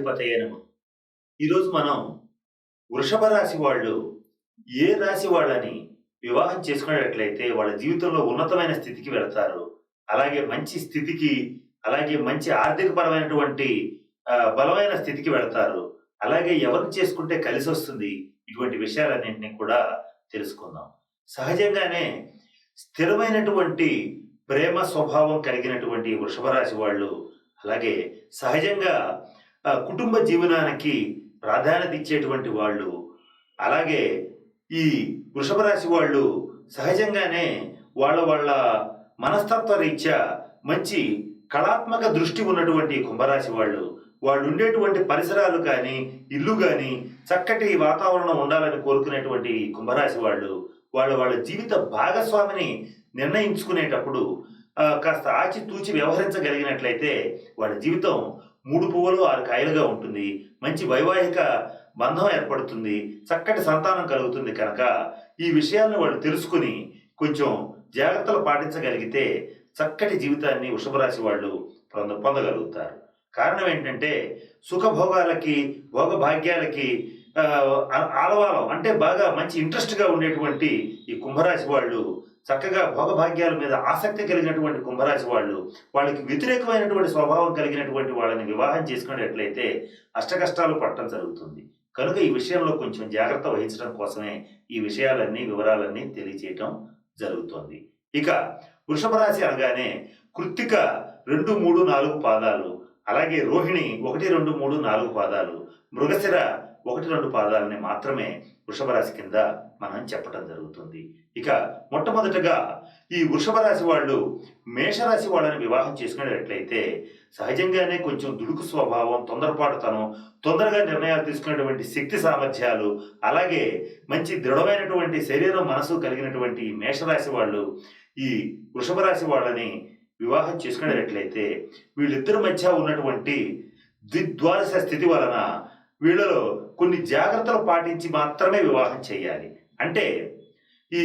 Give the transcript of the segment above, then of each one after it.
అధిపతయ నమ ఈరోజు మనం వృషభ రాశి వాళ్ళు ఏ రాశి వాళ్ళని వివాహం చేసుకునేటట్లయితే వాళ్ళ జీవితంలో ఉన్నతమైన స్థితికి వెళతారు? అలాగే మంచి స్థితికి అలాగే మంచి ఆర్థిక పరమైనటువంటి బలమైన స్థితికి వెళతారు. అలాగే ఎవరిని చేసుకుంటే కలిసి వస్తుంది? ఇటువంటి విషయాలన్నింటినీ కూడా తెలుసుకుందాం. సహజంగానే స్థిరమైనటువంటి ప్రేమ స్వభావం కలిగినటువంటి వృషభ రాశి వాళ్ళు అలాగే సహజంగా కుటుంబ జీవనానికి ప్రాధాన్యత ఇచ్చేటువంటి వాళ్ళు అలాగే ఈ వృషభ రాశి వాళ్ళు సహజంగానే వాళ్ళ వాళ్ళ మనస్తత్వ రీత్యా మంచి కళాత్మక దృష్టి ఉన్నటువంటి కుంభరాశి వాళ్ళు. వాళ్ళు ఉండేటువంటి పరిసరాలు కానీ ఇల్లు కానీ చక్కటి వాతావరణం ఉండాలని కోరుకునేటువంటి కుంభరాశి వాళ్ళు వాళ్ళ వాళ్ళ జీవిత భాగస్వామిని నిర్ణయించుకునేటప్పుడు కాస్త ఆచితూచి వ్యవహరించగలిగినట్లయితే వాళ్ళ జీవితం మూడు పువ్వులు ఆరు కాయలుగా ఉంటుంది. మంచి వైవాహిక బంధం ఏర్పడుతుంది. చక్కటి సంతానం కలుగుతుంది కనుక ఈ విషయాలను వాళ్ళు తెలుసుకుని కొంచెం జాగ్రత్తలు పాటించగలిగితే చక్కటి జీవితాన్ని వృషభరాశి వాళ్ళు పొంద పొందగలుగుతారు. కారణం ఏంటంటే సుఖభోగాలకి భోగభాగ్యాలకి ఆ, ఆలవాలం అంటే బాగా మంచి ఇంట్రెస్ట్గా ఉండేటువంటి ఈ కుంభరాశి వాళ్ళు చక్కగా భోగభాగ్యాల మీద ఆసక్తి కలిగినటువంటి కుంభరాశి వాళ్ళు వాళ్ళకి వ్యతిరేకమైనటువంటి స్వభావం కలిగినటువంటి వాళ్ళని వివాహం చేసుకునేట్లయితే అష్టకష్టాలు పడటం జరుగుతుంది. కనుక ఈ విషయంలో కొంచెం జాగ్రత్త వహించడం కోసమే ఈ విషయాలన్నీ వివరాలన్నీ తెలియజేయటం జరుగుతోంది. ఇక వృషభ రాశి అనగానే కృత్తిక రెండు మూడు నాలుగు పాదాలు అలాగే రోహిణి ఒకటి రెండు మూడు నాలుగు పాదాలు మృగశిర ఒకటి రెండు పాదాలని మాత్రమే వృషభ రాశి కింద మనం చెప్పటం జరుగుతుంది. ఇక మొట్టమొదటగా ఈ వృషభ రాశి వాళ్ళు మేషరాశి వాళ్ళని వివాహం చేసుకునేటట్లయితే సహజంగానే కొంచెం దుడుకు స్వభావం తొందరపాటుతనం తొందరగా నిర్ణయాలు తీసుకునేటువంటి శక్తి సామర్థ్యాలు అలాగే మంచి దృఢమైనటువంటి శరీరం మనసు కలిగినటువంటి మేషరాశి వాళ్ళు ఈ వృషభ రాశి వాళ్ళని వివాహం చేసుకునేటట్లయితే వీళ్ళిద్దరి మధ్య ఉన్నటువంటి ద్విద్వాదశ స్థితి వలన వీళ్ళలో కొన్ని జాగ్రత్తలు పాటించి మాత్రమే వివాహం చేయాలి. అంటే ఈ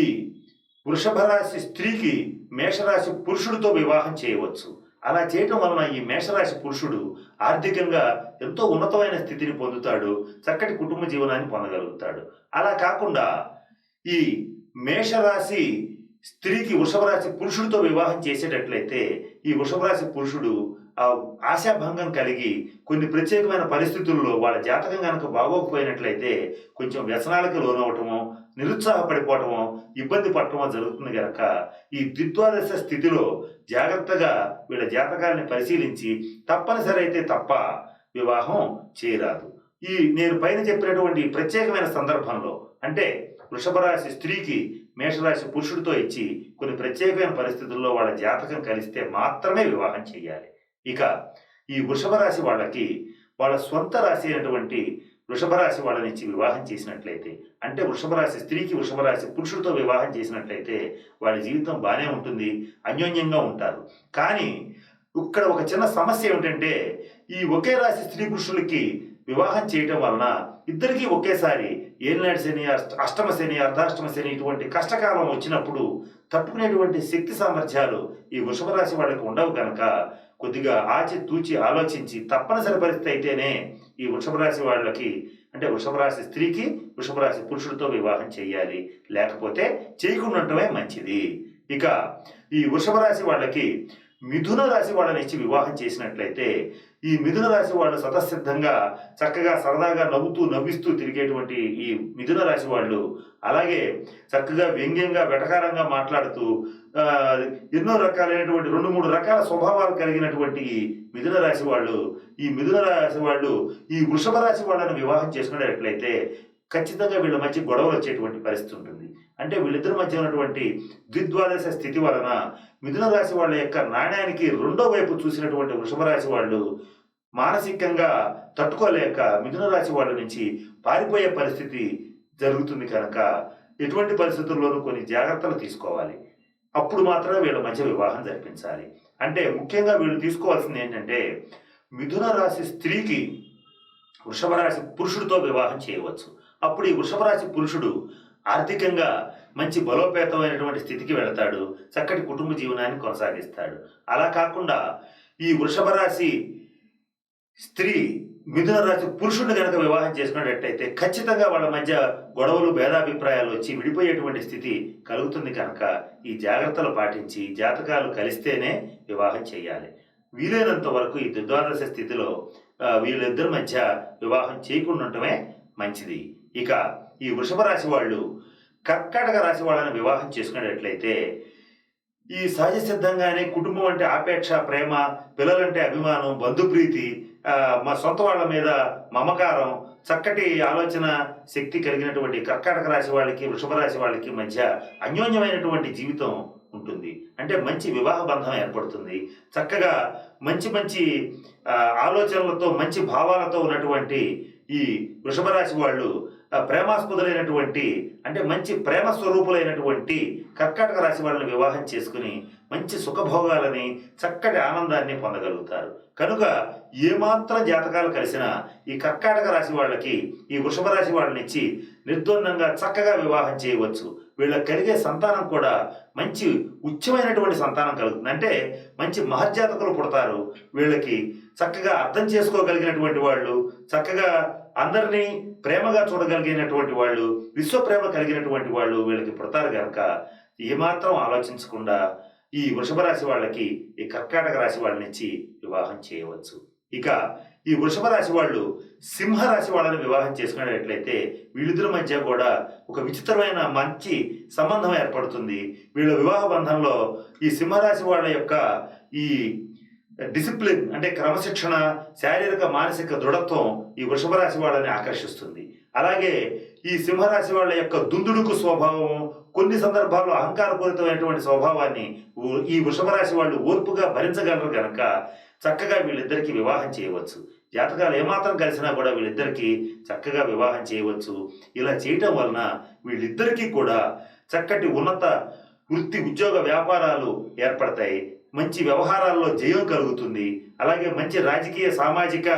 వృషభ రాశి స్త్రీకి మేషరాశి పురుషుడితో వివాహం చేయవచ్చు. అలా చేయటం వలన ఈ మేషరాశి పురుషుడు ఆర్థికంగా ఎంతో ఉన్నతమైన స్థితిని పొందుతాడు చక్కటి కుటుంబ జీవనాన్ని పొందగలుగుతాడు. అలా కాకుండా ఈ మేషరాశి స్త్రీకి వృషభరాశి పురుషుడితో వివాహం చేసేటట్లయితే ఈ వృషభరాశి పురుషుడు ఆశాభంగం కలిగి కొన్ని ప్రత్యేకమైన పరిస్థితుల్లో వాళ్ళ జాతకం కనుక బాగోకపోయినట్లయితే కొంచెం వ్యసనాలకు లోనవటమో నిరుత్సాహపడిపోవటమో ఇబ్బంది పడటమో జరుగుతుంది కనుక ఈ ద్విద్వాదశ స్థితిలో జాగ్రత్తగా వీళ్ళ జాతకాలని పరిశీలించి తప్పనిసరి అయితే తప్ప వివాహం చేయరాదు. ఈ నేను పైన చెప్పినటువంటి ప్రత్యేకమైన సందర్భంలో అంటే వృషభ రాశి స్త్రీకి మేషరాశి పురుషుడితో ఇచ్చి కొన్ని ప్రత్యేకమైన పరిస్థితుల్లో వాళ్ళ జాతకం కలిస్తే మాత్రమే వివాహం చేయాలి. ఇక ఈ వృషభ రాశి వాళ్ళకి వాళ్ళ స్వంత రాశి అయినటువంటి వృషభ రాశి వాళ్ళని ఇచ్చి వివాహం చేసినట్లయితే అంటే వృషభ రాశి స్త్రీకి వృషభ రాశి పురుషుడితో వివాహం చేసినట్లయితే వాళ్ళ జీవితం బాగానే ఉంటుంది అన్యోన్యంగా ఉంటారు. కానీ ఇక్కడ ఒక చిన్న సమస్య ఏమిటంటే ఈ ఒకే రాశి స్త్రీ పురుషులకి వివాహం చేయటం వలన ఇద్దరికీ ఒకేసారి ఏలినాడు శని? అష్ట- అష్టమ శని అర్ధాష్టమ శని ఇటువంటి కష్టకాలం వచ్చినప్పుడు తప్పుకునేటువంటి శక్తి సామర్థ్యాలు ఈ వృషభ రాశి వాళ్ళకి ఉండవు కనుక కొద్దిగా ఆచి తూచి ఆలోచించి తప్పనిసరి పరిస్థితి అయితేనే ఈ వృషభ రాశి వాళ్ళకి అంటే వృషభ రాశి స్త్రీకి వృషభ రాశి పురుషుడితో వివాహం చేయాలి. లేకపోతే చేయకుండా ఉండటమే మంచిది. ఇక ఈ వృషభ రాశి వాళ్ళకి మిథున రాశి వాళ్ళని ఇచ్చి వివాహం చేసినట్లయితే ఈ మిథున రాశి వాళ్ళు స్వతసిద్ధంగా చక్కగా సరదాగా నవ్వుతూ నవ్విస్తూ తిరిగేటువంటి ఈ మిథున రాశి వాళ్ళు. అలాగే చక్కగా వ్యంగ్యంగా వెటకారంగా మాట్లాడుతూ ఎన్నో రకాలైనటువంటి రెండు మూడు రకాల స్వభావాలు కలిగినటువంటి ఈ మిథున రాశి వాళ్ళు. ఈ మిథున రాశి వాళ్ళు ఈ వృషభ రాశి వాళ్ళని వివాహం చేసుకునేటట్లయితే ఖచ్చితంగా వీళ్ళ మధ్య గొడవలు వచ్చేటువంటి పరిస్థితి ఉంటుంది. అంటే వీళ్ళిద్దరి మధ్య ఉన్నటువంటి ద్విద్వాదశ స్థితి వలన మిథున రాశి వాళ్ళ యొక్క నాణ్యానికి రెండో వైపు చూసినటువంటి వృషభ రాశి వాళ్ళు మానసికంగా తట్టుకోలేక మిథున రాశి వాళ్ళ నుంచి పారిపోయే పరిస్థితి జరుగుతుంది కనుక ఎటువంటి పరిస్థితుల్లోనూ కొన్ని జాగ్రత్తలు తీసుకోవాలి. అప్పుడు మాత్రమే వీళ్ళ మధ్య వివాహం జరిపించాలి. అంటే ముఖ్యంగా వీళ్ళు తీసుకోవాల్సింది ఏంటంటే మిథున రాశి స్త్రీకి వృషభ రాశి పురుషుడితో వివాహం చేయవచ్చు. అప్పుడు ఈ వృషభ రాశి పురుషుడు ఆర్థికంగా మంచి బలోపేతమైనటువంటి స్థితికి వెళతాడు. చక్కటి కుటుంబ జీవనాన్ని కొనసాగిస్తాడు. అలా కాకుండా ఈ వృషభ రాశి స్త్రీ మిథున రాశి పురుషుడిని కనుక వివాహం చేసుకున్నట్టయితే ఖచ్చితంగా వాళ్ళ మధ్య గొడవలు భేదాభిప్రాయాలు వచ్చి విడిపోయేటువంటి స్థితి కలుగుతుంది కనుక ఈ జాగ్రత్తలు పాటించి జాతకాలు కలిస్తేనే వివాహం చేయాలి. వీలైనంత వరకు ఈ దుర్ద్వాదశ స్థితిలో వీళ్ళిద్దరి మధ్య వివాహం చేయకుండా ఉండటమే మంచిది. ఇక ఈ వృషభ రాశి వాళ్ళు కర్కాటక రాశి వాళ్ళని వివాహం చేసుకునేటట్లయితే ఈ సహజ సిద్ధంగానే కుటుంబం అంటే ఆపేక్ష ప్రేమ పిల్లలంటే అభిమానం బంధుప్రీతి మా సొంత వాళ్ళ మీద మమకారం చక్కటి ఆలోచన శక్తి కలిగినటువంటి కర్కాటక రాశి వాళ్ళకి వృషభ రాశి వాళ్ళకి మధ్య అన్యోన్యమైనటువంటి జీవితం ఉంటుంది. అంటే మంచి వివాహ బంధం ఏర్పడుతుంది. చక్కగా మంచి మంచి ఆలోచనలతో మంచి భావాలతో ఉన్నటువంటి ఈ వృషభ రాశి వాళ్ళు ప్రేమాస్పదులైనటువంటి అంటే మంచి ప్రేమ స్వరూపులైనటువంటి కర్కాటక రాశి వాళ్ళని వివాహం చేసుకుని మంచి సుఖభోగాలని చక్కటి ఆనందాన్ని పొందగలుగుతారు. కనుక ఏమాత్రం జాతకాలు కలిసినా ఈ కర్కాటక రాశి వాళ్ళకి ఈ వృషభ రాశి వాళ్ళని ఇచ్చి నిర్ద్వందంగా చక్కగా వివాహం చేయవచ్చు. వీళ్ళకి కలిగే సంతానం కూడా మంచి ఉచ్చమైనటువంటి సంతానం కలుగుతుంది. అంటే మంచి మహర్జాతకులు పుడతారు. వీళ్ళకి చక్కగా అర్థం చేసుకోగలిగినటువంటి వాళ్ళు చక్కగా అందరినీ ప్రేమగా చూడగలిగినటువంటి వాళ్ళు విశ్వప్రేమ కలిగినటువంటి వాళ్ళు వీళ్ళకి పుడతారు కనుక ఏమాత్రం ఆలోచించకుండా ఈ వృషభ రాశి వాళ్ళకి ఈ కర్కాటక రాశి వాళ్ళని ఇచ్చి వివాహం చేయవచ్చు. ఇక ఈ వృషభ రాశి వాళ్ళు సింహ రాశి వాళ్ళని వివాహం చేసుకునేటట్లయితే వీళ్ళిద్దరి మధ్య కూడా ఒక విచిత్రమైన మంచి సంబంధం ఏర్పడుతుంది. వీళ్ళ వివాహ బంధంలో ఈ సింహరాశి వాళ్ళ యొక్క ఈ డిసిప్లిన్ అంటే క్రమశిక్షణ శారీరక మానసిక దృఢత్వం ఈ వృషభ రాశి వాళ్ళని ఆకర్షిస్తుంది. అలాగే ఈ సింహరాశి వాళ్ళ యొక్క దుందుడుకు స్వభావం కొన్ని సందర్భాల్లో అహంకారపూరితమైనటువంటి స్వభావాన్ని ఈ వృషభ రాశి వాళ్ళు ఓర్పుగా భరించగలరు కనుక చక్కగా వీళ్ళిద్దరికీ వివాహం చేయవచ్చు. జాతకాలు ఏమాత్రం కలిసినా కూడా వీళ్ళిద్దరికీ చక్కగా వివాహం చేయవచ్చు. ఇలా చేయటం వలన వీళ్ళిద్దరికీ కూడా చక్కటి ఉన్నత వృత్తి ఉద్యోగ వ్యాపారాలు ఏర్పడతాయి. మంచి వ్యవహారాల్లో జయం కలుగుతుంది. అలాగే మంచి రాజకీయ సామాజిక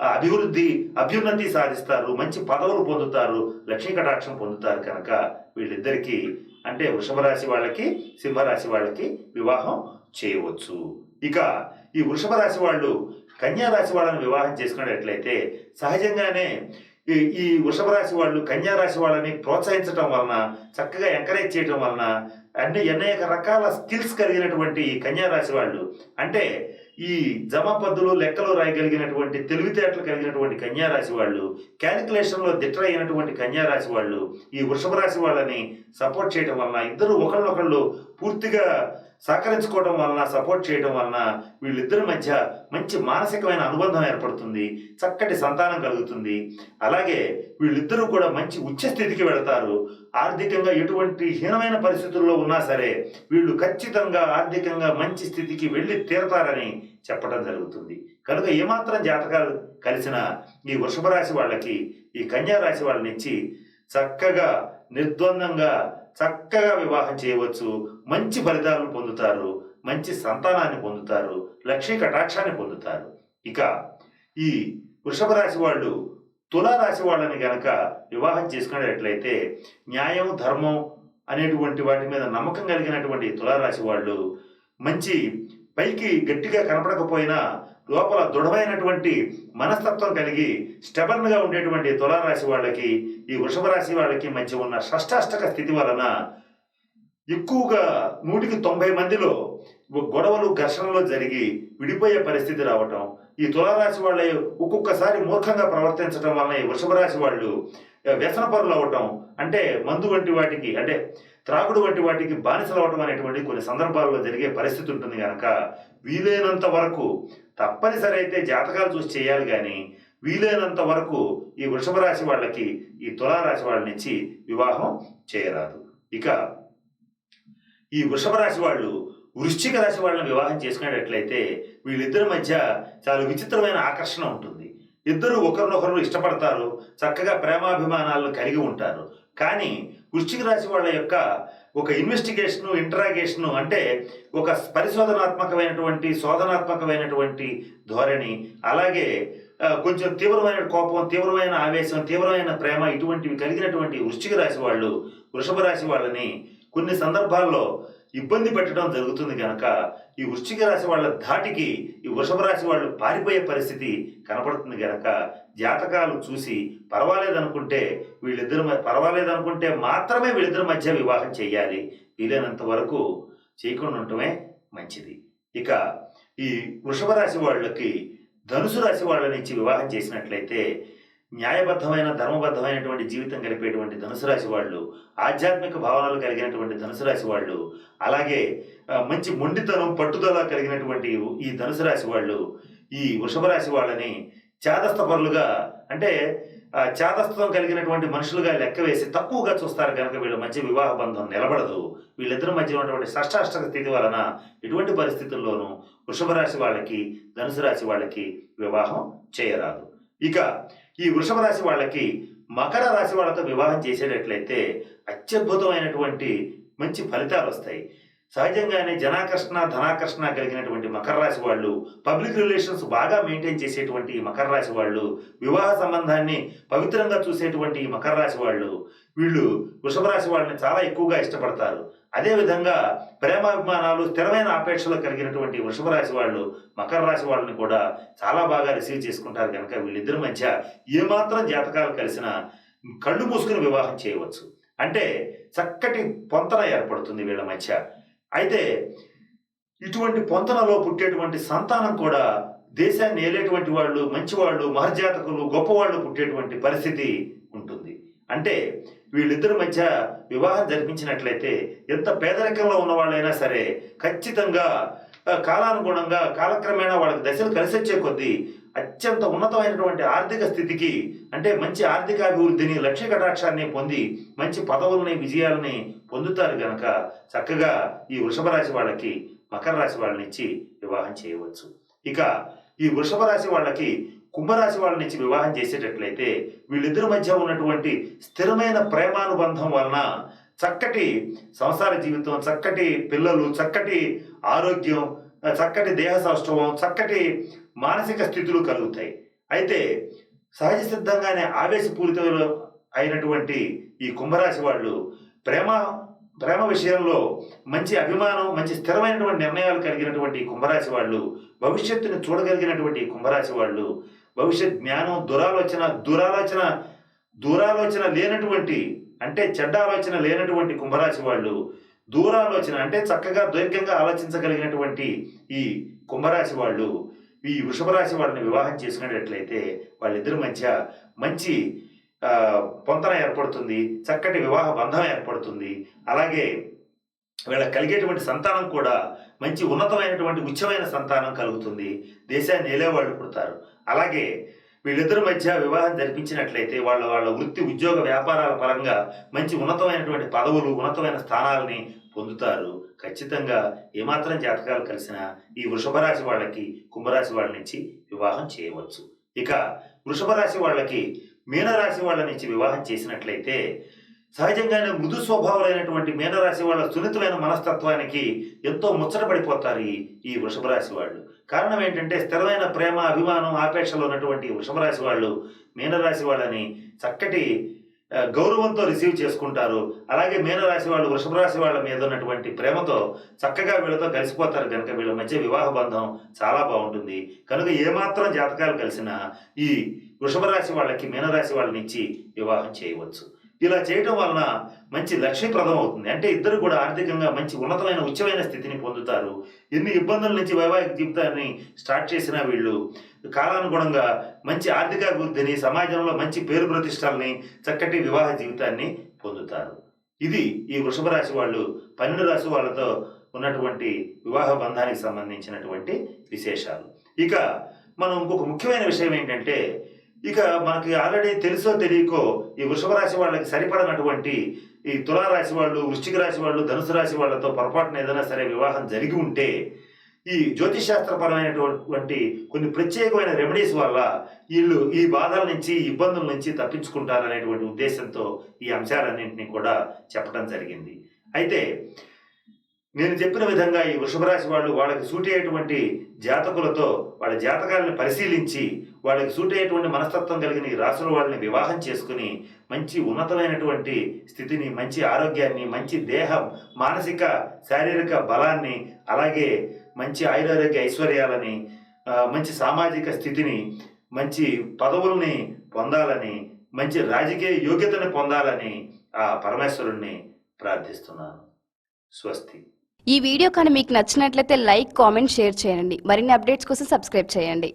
అభివృద్ధి అభ్యున్నతి సాధిస్తారు మంచి పదవులు పొందుతారు లక్ష్మీ కటాక్షం పొందుతారు కనుక వీళ్ళిద్దరికీ అంటే వృషభరాశి వాళ్ళకి సింహరాశి వాళ్ళకి వివాహం చేయవచ్చు. ఇక ఈ వృషభ రాశి వాళ్ళు కన్యా రాశి వాళ్ళని వివాహం చేసుకునేట్లయితే సహజంగానే ఈ ఈ వృషభ రాశి వాళ్ళు కన్యా రాశి వాళ్ళని ప్రోత్సహించడం వలన చక్కగా ఎంకరేజ్ చేయడం వలన అన్ని అనేక రకాల స్కిల్స్ కలిగినటువంటి ఈ కన్యా రాశి వాళ్ళు అంటే ఈ జమ పద్దులు లెక్కలు రాయగలిగినటువంటి తెలివితేటలు కలిగినటువంటి కన్యారాశి వాళ్ళు క్యాలిక్యులేషన్లో దిట్ర అయినటువంటి కన్యారాశి వాళ్ళు ఈ వృషభ రాశి వాళ్ళని సపోర్ట్ చేయడం వలన ఇద్దరు ఒకళ్ళొకళ్ళు పూర్తిగా సహకరించుకోవడం వలన సపోర్ట్ చేయడం వలన వీళ్ళిద్దరి మధ్య మంచి మానసికమైన అనుబంధం ఏర్పడుతుంది చక్కటి సంతానం కలుగుతుంది. అలాగే వీళ్ళిద్దరూ కూడా మంచి ఉచ్చ స్థితికి వెళతారు. ఆర్థికంగా ఎటువంటి హీనమైన పరిస్థితుల్లో ఉన్నా సరే వీళ్ళు ఖచ్చితంగా ఆర్థికంగా మంచి స్థితికి వెళ్ళి తీరతారని చెప్పడం జరుగుతుంది. కనుక ఏమాత్రం జాతకాలు కలిసిన ఈ వృషభ రాశి వాళ్ళకి ఈ కన్యా రాశి వాళ్ళనిచ్చి చక్కగా నిర్ద్వందంగా చక్కగా వివాహం చేయవచ్చు. మంచి ఫలితాలను పొందుతారు. మంచి సంతానాన్ని పొందుతారు. లక్ష్మీ కటాక్షాన్ని పొందుతారు. ఇక ఈ వృషభ రాశి వాళ్ళు తులారాశి వాళ్ళని గనక వివాహం చేసుకునేటట్లయితే న్యాయం ధర్మం అనేటువంటి వాటి మీద నమ్మకం కలిగినటువంటి తులారాశి వాళ్ళు మంచి పైకి గట్టిగా కనపడకపోయినా లోపల దృఢమైనటువంటి మనస్తత్వం కలిగి స్టెబర్న్గా ఉండేటువంటి తులారాశి వాళ్ళకి ఈ వృషభ రాశి వాళ్ళకి మధ్య ఉన్న షష్టాష్టక స్థితి వలన ఎక్కువగా నూటికి తొంభై మందిలో గొడవలు ఘర్షణలు జరిగి విడిపోయే పరిస్థితి రావటం ఈ తులారాశి వాళ్ళ ఒక్కొక్కసారి మూర్ఖంగా ప్రవర్తించడం వలన ఈ వృషభ రాశి వాళ్ళు వ్యసన పరులు అవటం అంటే మందు వంటి వాటికి అంటే త్రాగుడు వంటి వాటికి బానిసలు అవటం అనేటువంటి కొన్ని సందర్భాల్లో జరిగే పరిస్థితి ఉంటుంది కనుక వీలైనంత వరకు తప్పనిసరి అయితే జాతకాలు చూసి చేయాలి కానీ వీలైనంత వరకు ఈ వృషభ రాశి వాళ్ళకి ఈ తులారాశి వాళ్ళని ఇచ్చి వివాహం చేయరాదు. ఇక ఈ వృషభ రాశి వాళ్ళు వృశ్చిక రాశి వాళ్ళని వివాహం చేసుకునేటట్లయితే వీళ్ళిద్దరి మధ్య చాలా విచిత్రమైన ఆకర్షణ ఉంటుంది. ఇద్దరు ఒకరినొకరు ఇష్టపడతారు చక్కగా ప్రేమాభిమానాలను కలిగి ఉంటారు. కానీ వృశ్చిక రాశి వాళ్ళ యొక్క ఒక ఇన్వెస్టిగేషను ఇంటరాగేషను అంటే ఒక పరిశోధనాత్మకమైనటువంటి శోధనాత్మకమైనటువంటి ధోరణి అలాగే కొంచెం తీవ్రమైన కోపం తీవ్రమైన ఆవేశం తీవ్రమైన ప్రేమ ఇటువంటివి కలిగినటువంటి వృశ్చిక రాశి వాళ్ళు వృషభ రాశి వాళ్ళని కొన్ని సందర్భాల్లో ఇబ్బంది పెట్టడం జరుగుతుంది కనుక ఈ వృశ్చిక రాశి వాళ్ళ ధాటికి ఈ వృషభ రాశి వాళ్ళు పారిపోయే పరిస్థితి కనపడుతుంది కనుక జాతకాలు చూసి పర్వాలేదనుకుంటే వీళ్ళిద్దరు పర్వాలేదనుకుంటే మాత్రమే వీళ్ళిద్దరి మధ్య వివాహం చేయాలి. వీలైనంత వరకు చేయకుండా ఉండటమే మంచిది. ఇక ఈ వృషభ రాశి వాళ్ళకి ధనుసు రాశి వాళ్ళ నుంచి వివాహం చేసినట్లయితే న్యాయబద్ధమైన ధర్మబద్ధమైనటువంటి జీవితం గడిపేటువంటి ధనుసు రాశి వాళ్ళు ఆధ్యాత్మిక భావనలు కలిగినటువంటి ధనుసు రాశి వాళ్ళు అలాగే మంచి మొండితనం పట్టుదల కలిగినటువంటి ఈ ధనుసు రాశి వాళ్ళు ఈ వృషభ రాశి వాళ్ళని చేదస్తపరులుగా అంటే ఆ, చేదస్థం కలిగినటువంటి మనుషులుగా లెక్క వేసి తక్కువగా చూస్తారు కనుక వీళ్ళ మధ్య వివాహ బంధం నిలబడదు. వీళ్ళిద్దరి మధ్య ఉన్నటువంటి షష్టాష్టక స్థితి వలన ఎటువంటి పరిస్థితుల్లోనూ వృషభ రాశి వాళ్ళకి ధనుసు రాశి వాళ్ళకి వివాహం చేయరాదు. ఇక ఈ వృషభ రాశి వాళ్ళకి మకర రాశి వాళ్ళతో వివాహం చేసేటట్లయితే అత్యద్భుతమైనటువంటి మంచి ఫలితాలు వస్తాయి. సహజంగానే జనాకర్షణ ధనాకర్షణ కలిగినటువంటి మకర రాశి వాళ్ళు పబ్లిక్ రిలేషన్స్ బాగా మెయింటైన్ చేసేటువంటి ఈ మకర రాశి వాళ్ళు వివాహ సంబంధాన్ని పవిత్రంగా చూసేటువంటి ఈ మకర రాశి వాళ్ళు వీళ్ళు వృషభ రాశి వాళ్ళని చాలా ఎక్కువగా ఇష్టపడతారు. అదేవిధంగా ప్రేమాభిమానాలు స్థిరమైన ఆపేక్షలు కలిగినటువంటి వృషభ రాశి వాళ్ళు మకర రాశి వాళ్ళని కూడా చాలా బాగా రిసీవ్ చేసుకుంటారు కనుక వీళ్ళిద్దరి మధ్య ఏమాత్రం జాతకాలు కలిసినా కళ్ళు మూసుకుని వివాహం చేయవచ్చు. అంటే చక్కటి పొంతన ఏర్పడుతుంది వీళ్ళ మధ్య. అయితే ఇటువంటి పొంతనలో పుట్టేటువంటి సంతానం కూడా దేశాన్ని ఏలేటువంటి వాళ్ళు మంచివాళ్ళు మహర్జాతకులు గొప్పవాళ్ళు పుట్టేటువంటి పరిస్థితి ఉంటుంది. అంటే వీళ్ళిద్దరి మధ్య వివాహం జరిపించినట్లయితే ఎంత పేదరికంలో ఉన్న వాళ్ళైనా సరే ఖచ్చితంగా కాలానుగుణంగా కాలక్రమేణా వాళ్ళకి దశలు కలిసి వచ్చే కొద్దీ అత్యంత ఉన్నతమైనటువంటి ఆర్థిక స్థితికి అంటే మంచి ఆర్థిక అభివృద్ధిని లక్ష్య కటాక్షాన్ని పొంది మంచి పదవుల్ని విజయాలని పొందుతారు గనక చక్కగా ఈ వృషభ రాశి వాళ్ళకి మకర రాశి వాళ్ళని ఇచ్చి వివాహం చేయవచ్చు. ఇక ఈ వృషభ రాశి వాళ్ళకి కుంభరాశి వాళ్ళని ఇచ్చి వివాహం చేసేటట్లయితే వీళ్ళిద్దరి మధ్య ఉన్నటువంటి స్థిరమైన ప్రేమానుబంధం వలన చక్కటి సంసార జీవితం చక్కటి పిల్లలు చక్కటి ఆరోగ్యం చక్కటి దేహ సౌష్ఠవం చక్కటి మానసిక స్థితులు కలుగుతాయి. అయితే సహజ సిద్ధంగానే ఆవేశపూరిత అయినటువంటి ఈ కుంభరాశి వాళ్ళు ప్రేమ ప్రేమ విషయంలో మంచి అభిమానం మంచి స్థిరమైనటువంటి నిర్ణయాలు కలిగినటువంటి కుంభరాశి వాళ్ళు భవిష్యత్తుని చూడగలిగినటువంటి కుంభరాశి వాళ్ళు భవిష్యత్ జ్ఞానం దురాలోచన దురాలోచన దూరాలోచన లేనటువంటి అంటే చెడ్డ ఆలోచన లేనటువంటి కుంభరాశి వాళ్ళు దూరాలోచన అంటే చక్కగా దీర్ఘంగా ఆలోచించగలిగినటువంటి ఈ కుంభరాశి వాళ్ళు ఈ వృషభ రాశి వాళ్ళని వివాహం చేసుకునేటట్లయితే వాళ్ళిద్దరి మధ్య మంచి పొంతన ఏర్పడుతుంది చక్కటి వివాహ బంధం ఏర్పడుతుంది. అలాగే వీళ్ళకి కలిగేటువంటి సంతానం కూడా మంచి ఉన్నతమైనటువంటి ఉచ్చమైన సంతానం కలుగుతుంది. దేశాన్ని ఏలేవాళ్ళు పుడతారు. అలాగే వీళ్ళిద్దరి మధ్య వివాహం జరిపించినట్లయితే వాళ్ళ వాళ్ళ వృత్తి ఉద్యోగ వ్యాపారాల పరంగా మంచి ఉన్నతమైనటువంటి పదవులు ఉన్నతమైన స్థానాలని పొందుతారు. ఖచ్చితంగా ఏమాత్రం జాతకాలు కలిసినా ఈ వృషభ రాశి వాళ్ళకి కుంభరాశి వాళ్ళ నుంచి వివాహం చేయవచ్చు. ఇక వృషభ రాశి వాళ్ళకి మీనరాశి వాళ్ళ నుంచి వివాహం చేసినట్లయితే సహజంగానే మృదు స్వభావాలైనటువంటి మీనరాశి వాళ్ళ సున్నితమైన మనస్తత్వానికి ఎంతో ముచ్చట పడిపోతారు ఈ వృషభ రాశి వాళ్ళు. కారణం ఏంటంటే స్థిరమైన ప్రేమ అభిమానం ఆపేక్షలో ఉన్నటువంటి వృషభరాశి వాళ్ళు మీనరాశి వాళ్ళని చక్కటి గౌరవంతో రిసీవ్ చేసుకుంటారు. అలాగే మీనరాశి వాళ్ళు వృషభ రాశి వాళ్ళ మీద ఉన్నటువంటి ప్రేమతో చక్కగా వీళ్ళతో కలిసిపోతారు కనుక వీళ్ళ మధ్య వివాహ బంధం చాలా బాగుంటుంది. కనుక ఏమాత్రం జాతకాలు కలిసినా ఈ వృషభ రాశి వాళ్ళకి మీనరాశి వాళ్ళని ఇచ్చి వివాహం చేయవచ్చు. ఇలా చేయటం వలన మంచి లక్ష్యప్రదం అవుతుంది అంటే ఇద్దరు కూడా ఆర్థికంగా మంచి ఉన్నతమైన ఉచ్చమైన స్థితిని పొందుతారు. ఎన్ని ఇబ్బందుల నుంచి వైవాహిక జీవితాన్ని స్టార్ట్ చేసినా వీళ్ళు కాలానుగుణంగా మంచి ఆర్థికాభివృద్ధిని సమాజంలో మంచి పేరు ప్రతిష్టల్ని చక్కటి వివాహ జీవితాన్ని పొందుతారు. ఇది ఈ వృషభ రాశి వాళ్ళు పన్నెండు రాశి వాళ్ళతో ఉన్నటువంటి వివాహ బంధానికి సంబంధించినటువంటి విశేషాలు. ఇక మనం ఇంకొక ముఖ్యమైన విషయం ఏంటంటే ఇక మనకి ఆల్రెడీ తెలుసో తెలియకో ఈ వృషభ రాశి వాళ్ళకి సరిపడనటువంటి ఈ తులారాశి వాళ్ళు వృశ్చిక రాశి వాళ్ళు ధనుసు రాశి వాళ్ళతో పొరపాటున ఏదైనా సరే వివాహం జరిగి ఉంటే ఈ జ్యోతిశాస్త్రపరమైనటువంటి కొన్ని ప్రత్యేకమైన రెమెడీస్ వల్ల వీళ్ళు ఈ బాధల నుంచి ఈ ఇబ్బందుల నుంచి తప్పించుకుంటారనేటువంటి ఉద్దేశంతో ఈ అంశాలన్నింటినీ కూడా చెప్పడం జరిగింది. అయితే నేను చెప్పిన విధంగా ఈ వృషభ రాశి వాళ్ళు వాళ్ళకి సూటి అయ్యేటువంటి జాతకులతో వాళ్ళ జాతకాలను పరిశీలించి వాళ్ళకి సూట్ అయ్యేటువంటి మనస్తత్వం కలిగిన ఈ రాసుల వాళ్ళని వివాహం చేసుకుని మంచి ఉన్నతమైనటువంటి స్థితిని మంచి ఆరోగ్యాన్ని మంచి దేహం మానసిక శారీరక బలాన్ని అలాగే మంచి ఆయురారోగ్య ఐశ్వర్యాలని మంచి సామాజిక స్థితిని మంచి పదవుల్ని పొందాలని మంచి రాజకీయ యోగ్యతని పొందాలని ఆ పరమేశ్వరుణ్ణి ప్రార్థిస్తున్నాను. స్వస్తి. ఈ వీడియో కానీ మీకు నచ్చినట్లయితే లైక్ కామెంట్ షేర్ చేయండి. మరిన్ని అప్డేట్స్ కోసం సబ్స్క్రైబ్ చేయండి.